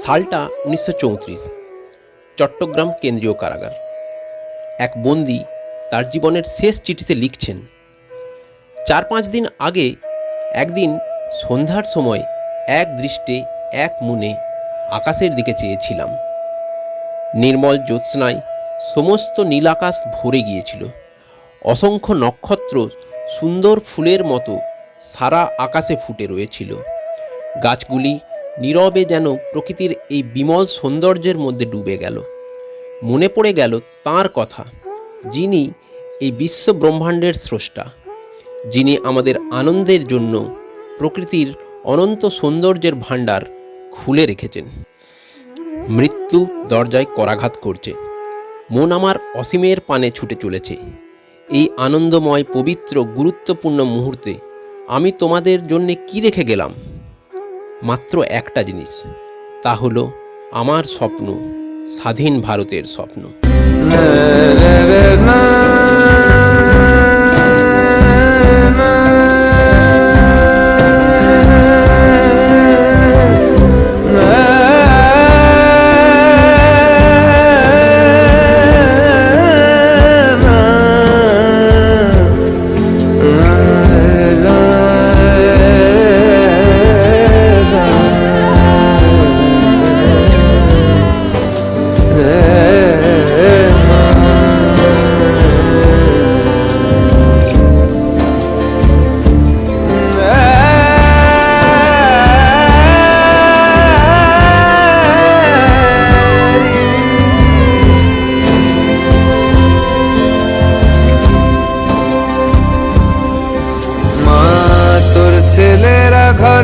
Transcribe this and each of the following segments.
সালটা উনিশশো চৌত্রিশ, চট্টগ্রাম কেন্দ্রীয় কারাগার। এক বন্দি তার জীবনের শেষ চিঠিতে লিখছেন, চার পাঁচ দিন আগে একদিন সন্ধ্যার সময় এক দৃষ্টে এক মনে আকাশের দিকে চেয়েছিলাম। নির্মল জ্যোৎস্নায় সমস্ত নীলাকাশ ভরে গিয়েছিল। অসংখ্য নক্ষত্র সুন্দর ফুলের মতো সারা আকাশে ফুটে রয়েছিল। গাছগুলি নীরবে যেন প্রকৃতির এই বিমল সৌন্দর্যের মধ্যে ডুবে গেল। মনে পড়ে গেল তার কথা, যিনি এই বিশ্ব ব্রহ্মাণ্ডের স্রষ্টা, যিনি আমাদের আনন্দের জন্য প্রকৃতির অনন্ত সৌন্দর্যের ভাণ্ডার খুলে রেখেছেন। মৃত্যু দরজায় করাঘাত করছে। মন আমার অসীমের পানে ছুটে চলেছে। এই আনন্দময়, পবিত্র, গুরুত্বপূর্ণ মুহূর্তে আমি তোমাদের জন্যে কি রেখে গেলাম? মাত্র একটা জিনিস তা হলো আমার স্বপ্ন স্বাধীন ভারতের স্বপ্ন।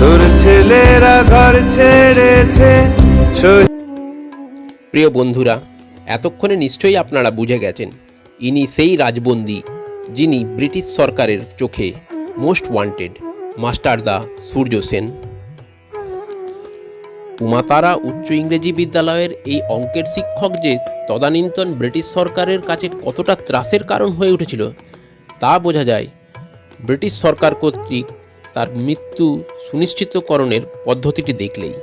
তোর ছেলেরা ঘর ছেড়েছে। প্রিয় বন্ধুরা, এতক্ষণে নিশ্চয়ই আপনারা বুঝে গেছেন, ইনি সেই রাজবন্দী যিনি ব্রিটিশ সরকারের চোখে মোস্ট ওয়ান্টেড মাস্টারদা সূর্য সেন। উমাতারা উচ্চ ইংরেজি বিদ্যালয়ের এই অঙ্কের শিক্ষক যে তদানীন্তন ব্রিটিশ সরকারের কাছে কতটা ত্রাসের কারণ হয়ে উঠেছিল, তা বোঝা যায় ব্রিটিশ সরকার কর্তৃক তার মৃত্যু সুনিশ্চিতকরণের পদ্ধতিটি দেখলেই।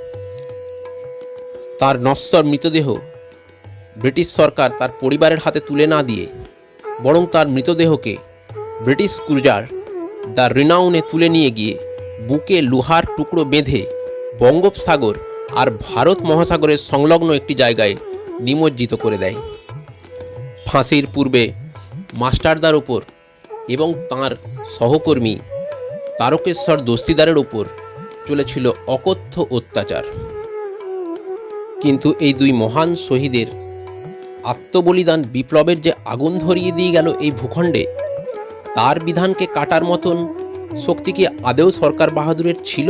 তার নশ্বর মৃতদেহ ব্রিটিশ সরকার তার পরিবারের হাতে তুলে না দিয়ে, বরং তার মৃতদেহকে ব্রিটিশ ক্রুজার দ্য রিনাউনে তুলে নিয়ে গিয়ে বুকে লোহার টুকরো বেঁধে বঙ্গোপসাগর আর ভারত মহাসাগরের সংলগ্ন একটি জায়গায় নিমজ্জিত করে দেয়। ফাঁসির পূর্বে মাস্টারদার ওপর এবং তার সহকর্মী তারকেশ্বর দস্তিদারের ওপর চলেছিল অকথ্য অত্যাচার। কিন্তু এই দুই মহান শহীদের আত্মবলিদান বিপ্লবের যে আগুন ধরিয়ে দিয়ে গেল এই ভূখণ্ডে, তার বিধানকে কাটার মতন শক্তি কি আদেও সরকার বাহাদুরের ছিল?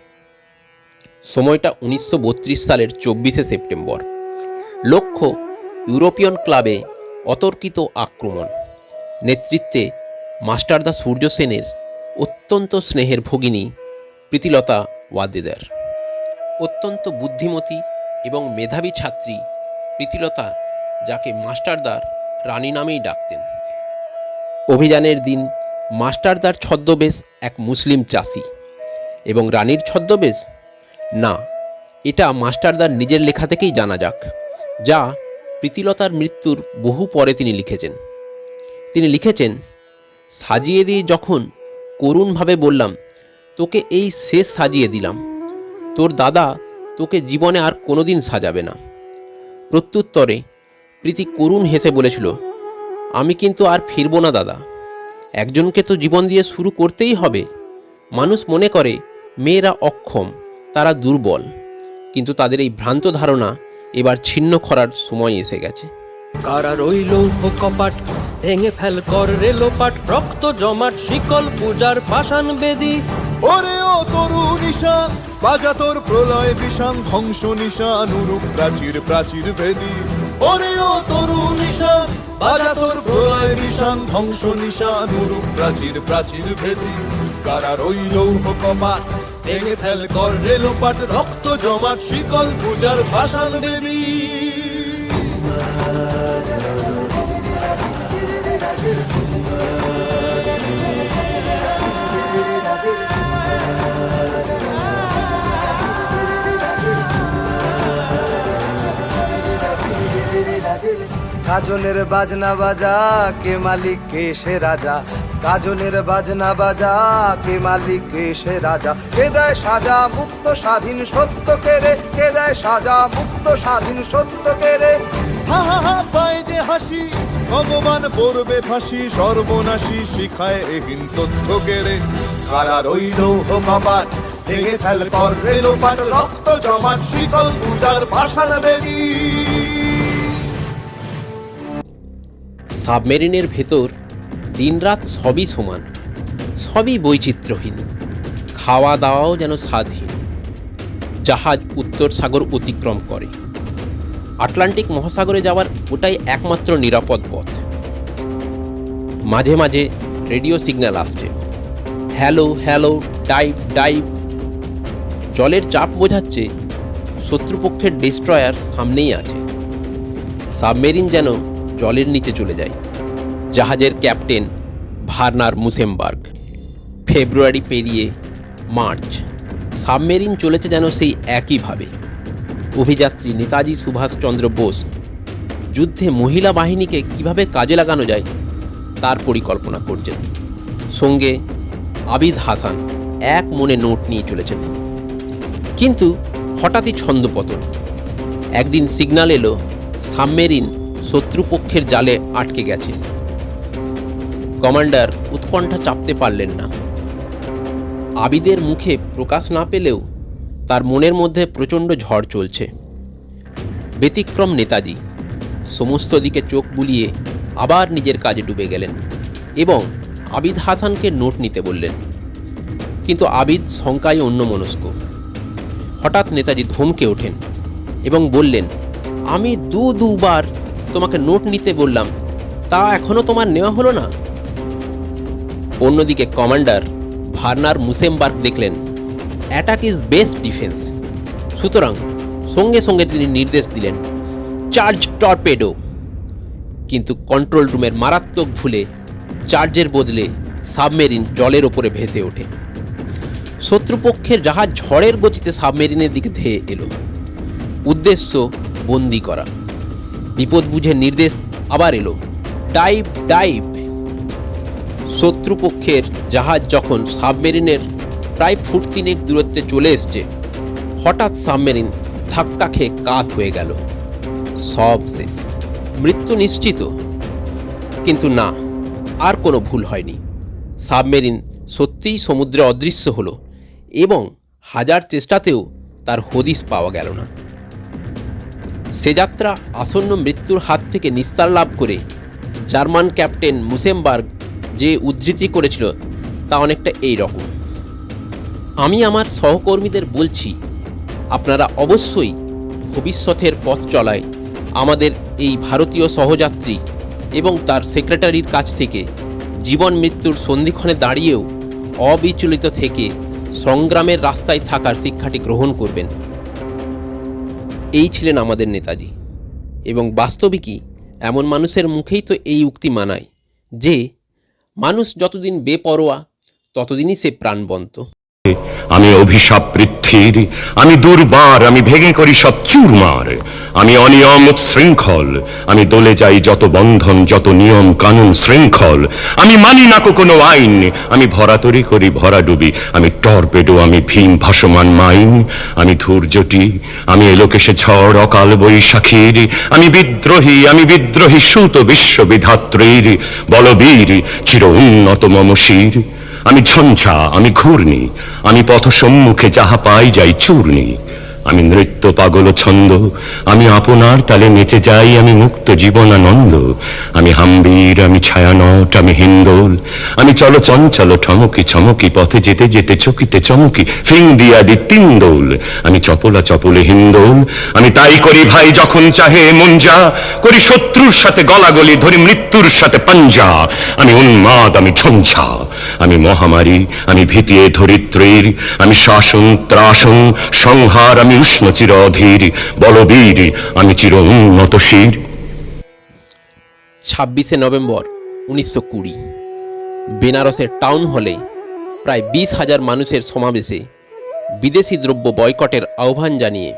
সময়টা উনিশশো বত্রিশ সালের চব্বিশে সেপ্টেম্বর। লক্ষ্য, ইউরোপিয়ান ক্লাবে অতর্কিত আক্রমণ। নেতৃত্বে মাস্টারদা সূর্য সেনের অত্যন্ত স্নেহের ভগিনী প্রীতিলতা ওয়াদ্দেদার অত্যন্ত বুদ্ধিমতী এবং মেধাবী ছাত্রী প্রীতিলতা, যাকে মাস্টারদার রানী নামেই ডাকতেন। অভিযানের দিন মাস্টারদার ছদ্মবেশ এক মুসলিম চাষি এবং রানীর ছদ্মবেশ না, এটা মাস্টারদার নিজের লেখা থেকেই জানা যাক, যা প্রীতিলতার মৃত্যুর বহু পরে তিনি লিখেছেন। তিনি লিখেছেন, সাজিয়ে দিয়ে যখন করুণভাবে বললাম, তোকে এই শেষ সাজিয়ে দিলাম, তোর দাদা তোকে জীবনে আর কোনোদিন সাজাবে না। প্রত্যুত্তরে প্রীতি করুণ হেসে বলেছিল, আমি কিন্তু আর ফিরবো না দাদা, একজনকে তো জীবন দিয়ে শুরু করতেই হবে। মানুষ মনে করে, মেয়েরা অক্ষম। তারা দুর্বল কিন্তু তাদের এই ভ্রান্ত ধারণা এবার ছিন্ন করার সময় এসে গেছে। কারা রইল কপাট ভেঙে ফেল কর রেলোপাট রক্ত জমাট শিকল পূজার পাষাণ বেদী। ওরে ও তরু বাজা তোর প্রলয় বিষান ধ্বংস নিশান উরুক প্রাচীর প্রাচীর ভেদি ওরে ও তরু নিশান বাজা তোর প্রলয় বিষান ধ্বংস নিশান উরুক প্রাচীর প্রাচীর ভেদি কারা রইল কপাট ভেঙে ফেল কর রেলোপাট রক্ত জমাট শিকল পূজার ভাষান দেবী। কাজলের বাজনা বাজা, কে মালিক, কে সে রাজা? কাজলের বাজনা বাজা কে মালিক কে সে রাজা? কে দেয় সাজা মুক্ত স্বাধীন সত্য কেড়ে কে দেয় সাজা মুক্ত স্বাধীন সত্য কেড়ে হা হা হা পায় যে হাসি ভগবান পড়বে ফাঁসি সর্বনাশী শিখায় এহীন তথ্য কেড়ে কারা রইল কপাট ভেঙে ফেল কর রেলোপাট রক্ত জমাট শীতল পূজার ভাষান বেদি। সাবমেরিনের ভেতর দিনরাত সবই সমান, সবই বৈচিত্র্যহীন। খাওয়া দাওয়াও যেন স্বাদহীন জাহাজ উত্তর সাগর অতিক্রম করে। আটলান্টিক মহাসাগরে যাওয়ার ওটাই একমাত্র নিরাপদ পথ। মাঝে মাঝে রেডিও সিগন্যাল আসছে। Hello hello, dive dive. জলের চাপ বোঝাচ্ছে শত্রুপক্ষের ডিস্ট্রয়ার সামনেই আছে। সাবমেরিন যেন জলের নিচে চলে যায়। জাহাজের ক্যাপ্টেন ভার্নার মুসেমবার্গ। ফেব্রুয়ারি পেরিয়ে মার্চ। সাবমেরিন চলেছে যেন সেই একইভাবে। অভিযাত্রী নেতাজি সুভাষচন্দ্র বোস যুদ্ধে মহিলা বাহিনীকে কীভাবে কাজে লাগানো যায়, তার পরিকল্পনা করছেন। সঙ্গে আবিদ হাসান এক মনে নোট নিয়ে চলেছেন। কিন্তু হঠাৎই ছন্দপতন একদিন সিগন্যাল এলো, সাবমেরিন শত্রুপক্ষের জালে আটকে গেছে। কমান্ডার উৎকণ্ঠা চাপতে পারলেন না। আবিদের মুখে প্রকাশ না পেলেও তার মনের মধ্যে প্রচণ্ড ঝড় চলছে। ব্যতিক্রম নেতাজি সমস্ত দিকে চোখ বুলিয়ে আবার নিজের কাজে ডুবে গেলেন এবং আবিদ হাসানকে নোট নিতে বললেন। কিন্তু আবিদ শঙ্কায় অন্যমনস্ক। হঠাৎ নেতাজি ধমকে ওঠেন এবং বললেন, আমি দু দুবার তোমাকে নোট নিতে বললাম। তা এখনও তোমার নেওয়া হলো না? অন্যদিকে কমান্ডার ভার্নার মুসেমবার্গ দেখলেন অ্যাটাক ইজ বেস্ট ডিফেন্স সুতরাং সঙ্গে সঙ্গে তিনি নির্দেশ দিলেন চার্জ টর্পেডো কিন্তু কন্ট্রোল রুমের মারাত্মক ভুলে চার্জের বদলে সাবমেরিন জলের ওপরে ভেসে ওঠে। শত্রুপক্ষের জাহাজ ঝড়ের গতিতে সাবমেরিনের দিকে ধেয়ে এলো। উদ্দেশ্য, বন্দি করা। বিপদ বুঝে নির্দেশ আবার এলো ডাইভ ডাইভ শত্রুপক্ষের জাহাজ যখন সাবমেরিনের প্রায় ফুট তিনেক দূরত্বে চলে এসছে, হঠাৎ সাবমেরিন ধাক্কা খেয়ে কাত হয়ে গেল। সব শেষ। মৃত্যু নিশ্চিত। কিন্তু না, আর কোনো ভুল হয়নি। সাবমেরিন সত্যিই সমুদ্রে অদৃশ্য হলো এবং হাজার চেষ্টাতেও তার হদিশ পাওয়া গেল না। সে যাত্রা আসন্ন মৃত্যুর হাত থেকে নিস্তার লাভ করে জার্মান ক্যাপ্টেন মুসেমবার্গ যে উদ্ধৃতি করেছিল তা অনেকটা এই রকম। আমি আমার সহকর্মীদের বলছি, আপনারা অবশ্যই ভবিষ্যতের পথ চলায় আমাদের এই ভারতীয় সহযাত্রী এবং তার সেক্রেটারির কাছ থেকে জীবন মৃত্যুর সন্ধিক্ষণে দাঁড়িয়েও অবিচলিত থেকে সংগ্রামের রাস্তায় থাকার শিক্ষাটি গ্রহণ করবেন। এই ছিলেন আমাদের নেতাজি এবং বাস্তবিকই এমন মানুষের মুখেই তো এই উক্তি মানায় যে মানুষ যতদিন বেপরোয়া ততদিনই সে প্রাণবন্ত। আমি অভিশাপ পৃথ্বীর আমি দুর্বার, আমি ভেঙে করি সব চুরমার। আমি অনিয়ম উচ্ছৃঙ্খল আমি দলে যাই যত বন্ধন, যত নিয়ম কানুন শৃঙ্খল। আমি মানি না কোনো আইন, আমি ভরাতরি করি ভরা ডুবি। আমি টর্পেডো, আমি ভীম ভাসমান মাইন। আমি ধৈর্যটি আমি এলোকেশে ঝড়, অকাল বৈশাখীর। আমি বিদ্রোহী আমি বিদ্রোহী সুত বিশ্ববিধাত্রীর বলবীর, চির উন্নত মমশির। আমি ঝঞ্ঝা আমি ঘূর্ণি আমি পথ সম্মুখে যাহা পাই যাই চূর্ণি। আমি নৃত্য পাগল ছন্দ, আমি আপনার তালে নেচে যাই, আমি মুক্ত জীবনানন্দ, আমি হাম্বীর, আমি ছায়ানট, আমি হিন্দোল, আমি চল চঞ্চল ঠমকি ছমকি পথে যেতে যেতে চকিতে চমকি, ফিং দিয়া দি তিন দোল, আমি চপলা চপলে হিন্দোল, আমি তাই করি ভাই যখন চাহে মন যা করি শত্রুর সাথে গলাগলি, ধরি মৃত্যুর সাথে পাঞ্জা, আমি উন্মাদ, আমি ঝঞ্ঝা, আমি মহামারী, আমি ভীতিয়ে ধরিত্রীর, আমি শাসন ত্রাসন সংহার, আমি উষ্ণ চির অধীর বলবীর, আমি চির উন্নত শির। ছাব্বিশে নভেম্বর উনিশশো কুড়ি। বেনারসের টাউন হলে প্রায় বিশ হাজার মানুষের সমাবেশে বিদেশি দ্রব্য বয়কটের আহ্বান জানিয়ে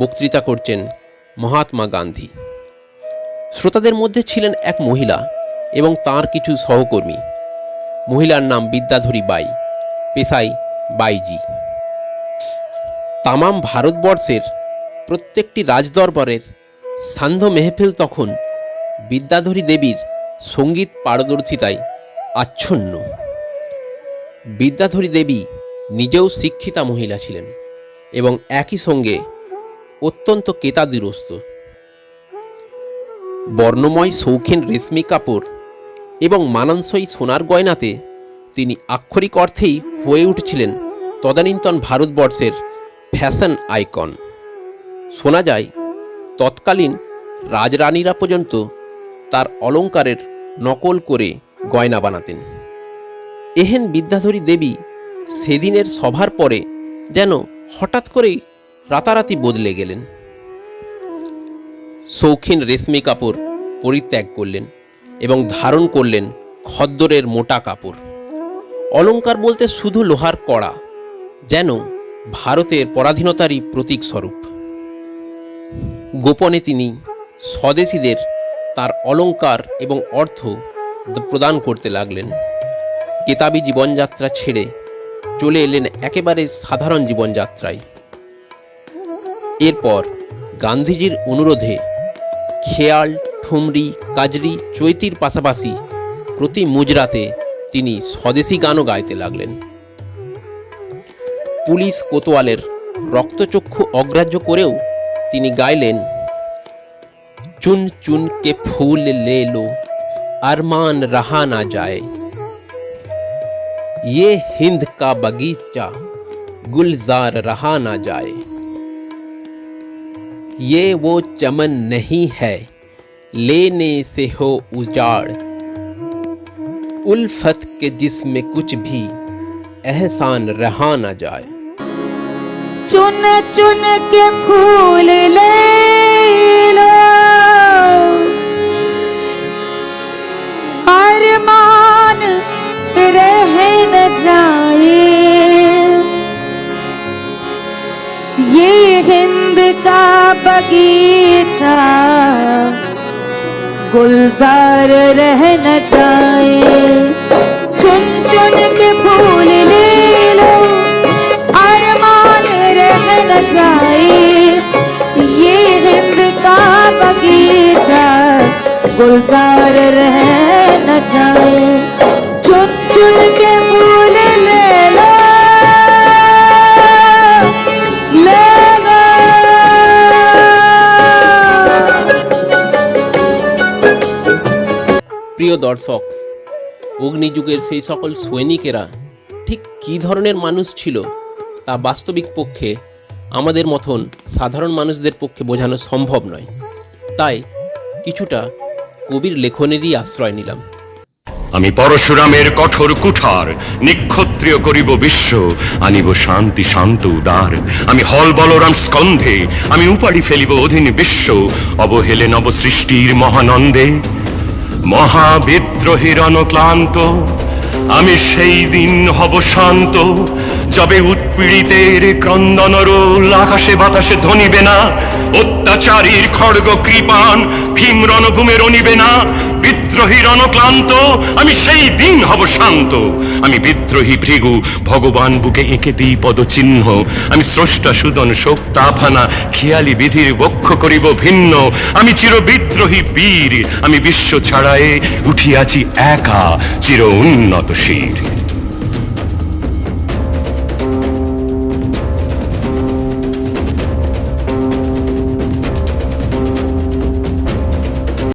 বক্তৃতা করছেন মহাত্মা গান্ধী। শ্রোতাদের মধ্যে ছিলেন এক মহিলা এবং তার কিছু সহকর্মী। মহিলার নাম বিদ্যাধরী বাই পেশাই বাইজি। তামাম ভারতবর্ষের প্রত্যেকটি রাজদরবারের সান্ধ্য মেহফিল তখন বিদ্যাধরী দেবীর সংগীত পারদর্শিতায় আচ্ছন্ন। বিদ্যাধরী দেবী নিজেও শিক্ষিতা মহিলা ছিলেন এবং একই সঙ্গে অত্যন্ত কেতাদুরস্ত। বর্ণময় শৌখিন রেশমি কাপড় এবং মানানসই সোনার গয়নাতে তিনি আক্ষরিক অর্থেই হয়ে উঠেছিলেন তদানীন্তন ভারতবর্ষের ফ্যাশন আইকন। শোনা যায়, তৎকালীন রাজরানীরা পর্যন্ত তার অলংকারের নকল করে গয়না বানাতেন। এহেন বিদ্যাধরী দেবী সেদিনের সভার পরে যেন হঠাৎ করেই রাতারাতি বদলে গেলেন। শৌখিন রেশমি কাপড় পরিত্যাগ করলেন এবং ধারণ করলেন খদ্দরের মোটা কাপড়। অলঙ্কার বলতে শুধু লোহার কড়া, যেন ভারতের পরাধীনতারই প্রতীক স্বরূপ। গোপনে তিনি স্বদেশীদের তার অলঙ্কার এবং অর্থ প্রদান করতে লাগলেন। কেতাবি জীবনযাত্রা ছেড়ে চলে এলেন একেবারে সাধারণ জীবনযাত্রায়। এরপর গান্ধীজির অনুরোধে খেয়াল, ঠুমরি, কাজরি, চৈতির পাশাপাশি প্রতি মুজরাতে তিনি স্বদেশী গানও গাইতে লাগলেন। পুলিশ কোতোয়ালের রক্তচক্ষু অগ্রাহ্য করেও তিনি গাইলেন চুন চুন কে ফুল ले लो अरमान रहा ना जाए ये हिंद का बगीचा गुलजार रहा ना जाए ये वो चमन नहीं है लेने से हो उजाड़ उल्फत के जिसमें कुछ भी एहसान रहा ना जाए चुन चुन के फूल ले लो। अरमान रह न जाए। ये हिंद का बगीचा, गुलजार रह न जाए। चुन चुन के फूल ले जाए ये हिंद का बगीचा गुलजार रह न जाए चुन चुन के फूल ले लो ले लो প্রিয় দর্শক অগ্নিযুগের সেই সকল সৈনিকেরা ঠিক কী ধরনের মানুষ ছিল তা বাস্তবিক পক্ষে আমাদের মতন সাধারণ মানুষদের পক্ষে বোঝানো সম্ভব নয়। তাই কিছুটা কবির লেখনেরই আশ্রয় নিলাম। আমি পরশুরামের কঠোর কুঠার, নিক্ষত্রিয় করিব বিশ্ব, আনিব শান্তি, শান্ত, উদার। আমি হল বলরাম স্কন্ধে, আমি উপাড়ি ফেলিব অধীন বিশ্ব। অবহেলে নব সৃষ্টির মহানন্দে মহাবিদ্রোহীর অনক্লান্ত আমি সেই দিন হব শান্ত যবে উৎপীড়িতের ক্রন্দন রোল, আকাশে বাতাসে ধ্বনিবে না। অত্যাচারীর খড়গ কৃপান ভীম রণভূমে রনিবে না। বিদ্রোহীর অনক্লান্ত আমি সেই দিন হব শান্ত। আমি বিদ্রোহী ভৃগু, ভগবান বুকে এঁকে দিই পদচিহ্ন। আমি স্রষ্টা সুদন শোক তাফানা খেয়ালি বিধির বক্ষ করিব ভিন্ন। আমি চির বিদ্রোহী বীর, আমি বিশ্ব ছাড়ায়ে উঠিয়াছি একা, চির উন্নত শির।